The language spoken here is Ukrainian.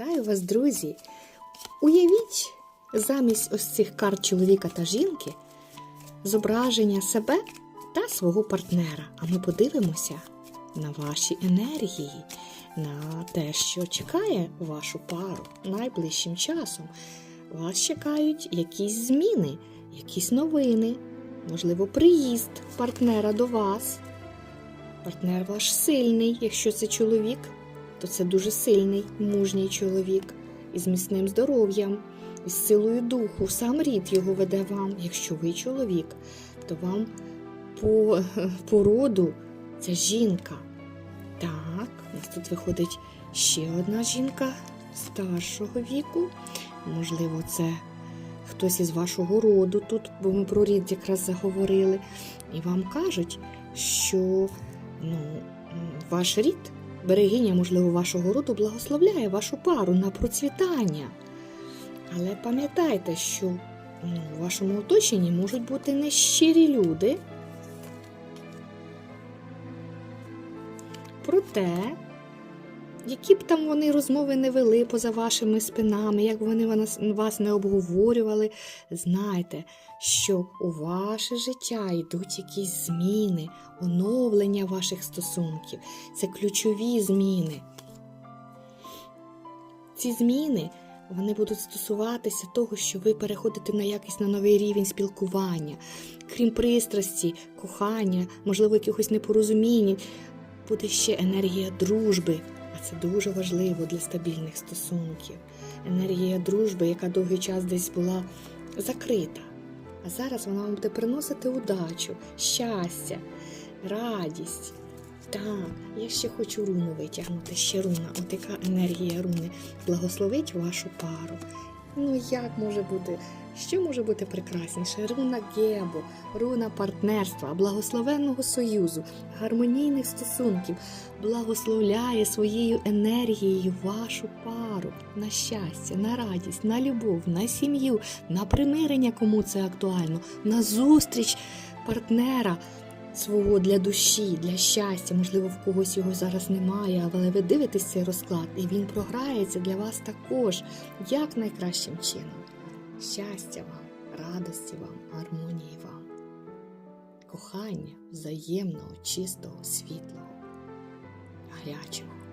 Вітаю вас, друзі! Уявіть замість ось цих карт чоловіка та жінки зображення себе та свого партнера. А ми подивимося на ваші енергії, на те, що чекає вашу пару найближчим часом. Вас чекають якісь зміни, якісь новини, можливо, приїзд партнера до вас. Партнер ваш сильний, якщо це чоловік, то це дуже сильний, мужній чоловік із міцним здоров'ям, із силою духу. Сам рід його веде вам. Якщо ви чоловік, то вам по, по роду ця жінка. Так, у нас тут виходить ще одна жінка старшого віку. Можливо, це хтось із вашого роду тут, бо ми про рід якраз заговорили. І вам кажуть, що ну, ваш рід, берегиня, можливо, вашого роду, благословляє вашу пару на процвітання. Але пам'ятайте, що ну, у вашому оточенні можуть бути нещирі люди. Проте, які б там вони розмови не вели поза вашими спинами, як вони вас не обговорювали, знайте, що у ваше життя йдуть якісь зміни, оновлення ваших стосунків. Це ключові зміни. Ці зміни вони будуть стосуватися того, що ви переходите на якийсь на новий рівень спілкування. Крім пристрасті, кохання, можливо, якихось непорозумінь, буде ще енергія дружби, а це дуже важливо для стабільних стосунків. Енергія дружби, яка довгий час десь була закрита. А зараз вона вам буде приносити удачу, щастя, радість. Так, я ще хочу руну витягнути, ще руна. От яка енергія руни благословить вашу пару. Ну як може бути? Що може бути прекрасніше? Руна Гебо, руна партнерства, благословенного союзу, гармонійних стосунків, благословляє своєю енергією вашу пару на щастя, на радість, на любов, на сім'ю, на примирення, кому це актуально, на зустріч партнера свого для душі, для щастя. Можливо, в когось його зараз немає, але ви дивитесь цей розклад, і він програється для вас також, як найкращим чином. Щастя вам, радості вам, гармонії вам, кохання взаємного, чистого, світлого, гарячого.